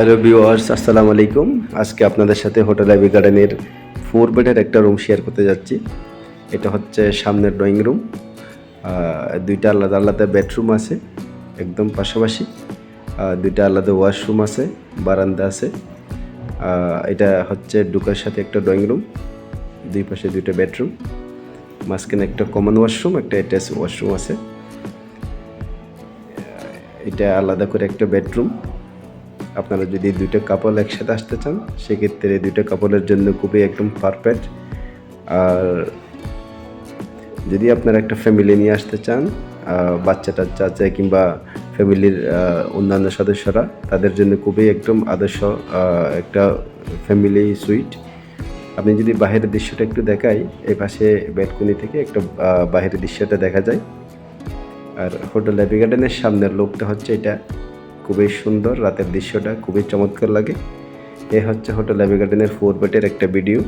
Hello viewers, আসসালামু আলাইকুম। আজকে আপনাদের সাথে হোটেল আইবি গার্ডেনের ফোর বেডের একটা রুম শেয়ার করতে যাচ্ছি। এটা হচ্ছে সামনের ড্রয়িং রুম দুইটা আলাদা আলাদা বেডরুম আছে, একদম পাশাপাশি। দুইটা আলাদা ওয়াশরুম আছে, বারান্দা আছে। এটা হচ্ছে ডুকার সাথে একটা ড্রয়িং রুম দুই পাশে দুইটা বেডরুম মাঝখানে একটা কমন ওয়াশরুম একটা অ্যাটাচ ওয়াশরুম আছে। এটা আলাদা করে একটা বেডরুম আপনারা যদি দুইটা কাপল একসাথে আসতে চান, সেক্ষেত্রে দুইটা কাপলের জন্য খুবই একদম পারফেক্ট আর যদি আপনারা একটা ফ্যামিলি নিয়ে আসতে চান বাচ্চা টাচ্চা আছে কিংবা ফ্যামিলির অন্যান্য সদস্যরা, তাদের জন্য খুবই একদম আদর্শ একটা ফ্যামিলি সুইট আপনি যদি বাহিরের দৃশ্যটা একটু দেখাই, এই পাশে ব্যালকনি থেকে একটা বাহিরের দৃশ্যটা দেখা যায়। আর হোটেল হ্যাপি গার্ডেনের সামনের লোকটা হচ্ছে এটা। খুবই সুন্দর, রাতের দৃশ্যটা খুবই চমৎকার লাগে। এ হচ্ছে হোটেল অ্যাভি গার্ডেনের ফোর বেটের একটা ভিডিও।